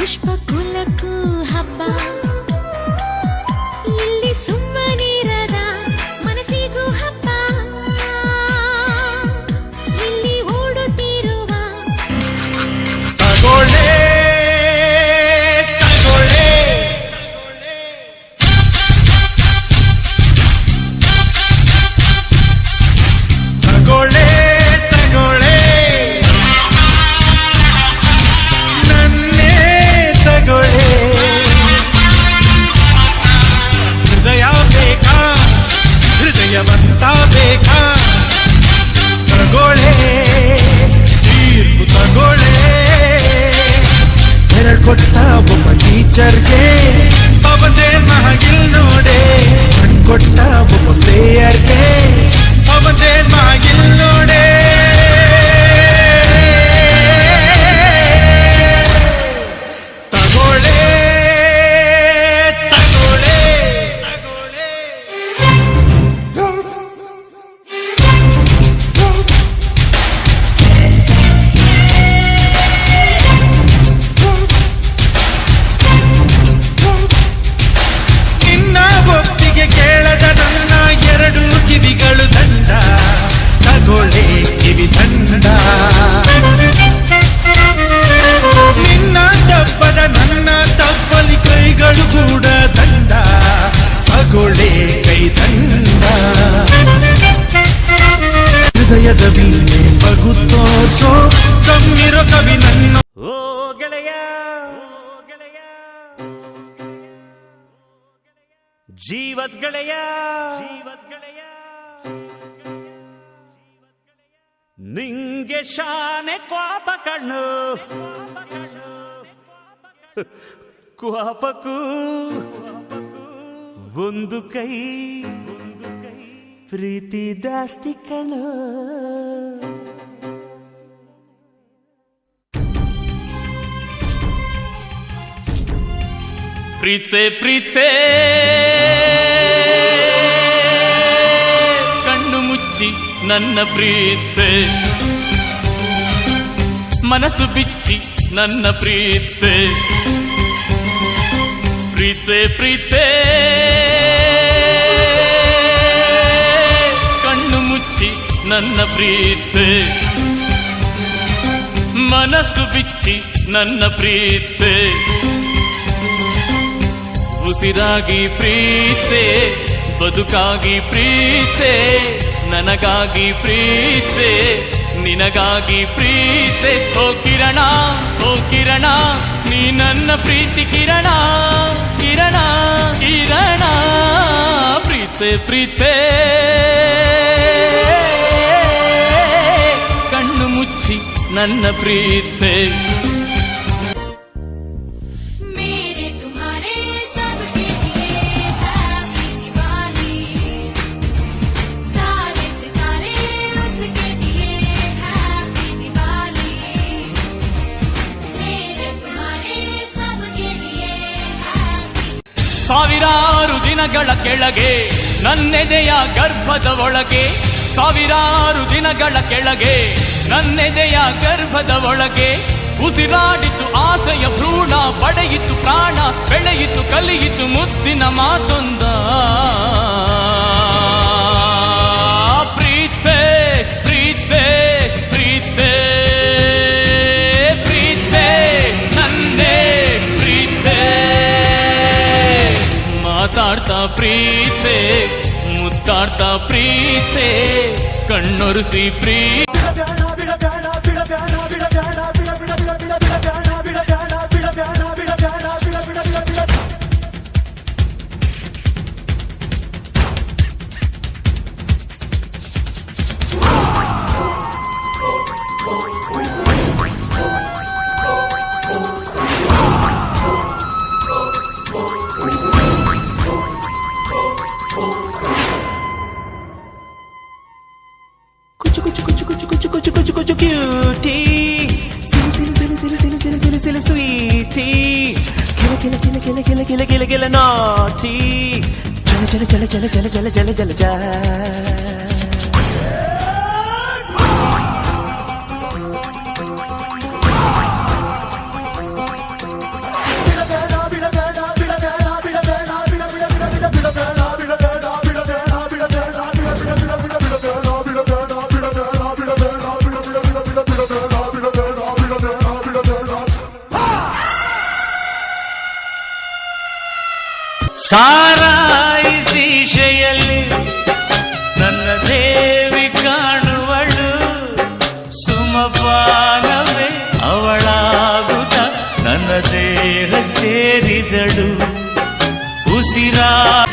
పుష్పకులకు హబ్బా. ಕೊಟ್ಟ ಒಬ್ಬ ಟೀಚರ್ಗೆ ಅವನೇ ಮಹಗಿಲ್ ನೋಡೆ? ಕೊಟ್ಟ ಎದವಿ ಬಗು ತೋರ್ಸೋ ಕಮ್ಮಿರೋ ಕವಿ ನನ್ನ ಓ ಗೆಳೆಯ ಜೀವದ್ ಗೆಳೆಯ ಜೀವದ್ ಗೆಳೆಯ, ನಿಂಗೆ ಶಾನೆ ಕ್ವಾಪ ಕಣ್ಣು. ಕ್ವಾಪಕ್ಕೂ ಒಂದು ಕೈ. প্রীতি দাস্তি কেন പ്രീത്തെ പ്രീത്തെ കണ്ണുമുച്ചി നന്ന പ്രീത്തെ മനസ്സു ಬಿಚ್ಚಿ ನನ್ನ ಪ್ರೀತೆ ಪ್ರೀತೆ ಪ್ರೀತೆ ನನ್ನ ಪ್ರೀತೆ. ಮನಸ್ಸು ಬಿಚ್ಚಿ ನನ್ನ ಪ್ರೀತೆ. ಉಸಿರಾಗಿ ಪ್ರೀತೆ, ಬದುಕಾಗಿ ಪ್ರೀತೆ, ನನಗಾಗಿ ಪ್ರೀತೆ, ನಿನಗಾಗಿ ಪ್ರೀತೆ. ಓ ಕಿರಣ ಓ ಕಿರಣ, ನೀ ನನ್ನ ಪ್ರೀತಿ ಕಿರಣ ಕಿರಣ ಕಿರಣ. ಪ್ರೀತೆ ಪ್ರೀತೆ. ನನ್ನ ಪ್ರೀತೆ. ಸಾವಿರಾರು ದಿನಗಳ ಕೆಳಗೆ ನನ್ನೆದೆಯ ಗರ್ಭದ ಒಳಗೆ ಸಾವಿರಾರು ದಿನಗಳ ಕೆಳಗೆ ನನ್ನೆದೆಯ ಗರ್ಭದ ಒಳಗೆ ಉಸಿರಾಡಿತು ಆಸೆಯ ಭ್ರೂಣ ಪಡೆಯಿತು ಪ್ರಾಣ, ಬೆಳೆಯಿತು, ಕಲಿಯಿತು ಮುದ್ದಿನ ಮಾತೊಂದ. ಪ್ರೀತೆ ನಂದೇ ಮಾತಾಡ್ತಾ ಕಾಡ್ತಾ ಪ್ರೀತೆ ಕಣ್ಣೊರೆಸಿ ಪ್ರೀ Oh, సిలిసిలి స్వీటీ. కిల కిల కిల కిల కిల కిల కిల కిల నాటీ. చల చల చల చల చల చల చల చల చల ಚಲ ಸೀಶೆಯಲ್ಲಿ ನನ್ನ ದೇವಿ ಕಾಣುವಳು. ಸುಮಪಾನವೇ ಅವಳಾಗುತ್ತ ನನ್ನ ದೇಹ ಸೇರಿದಳು. ಉಸಿರಾ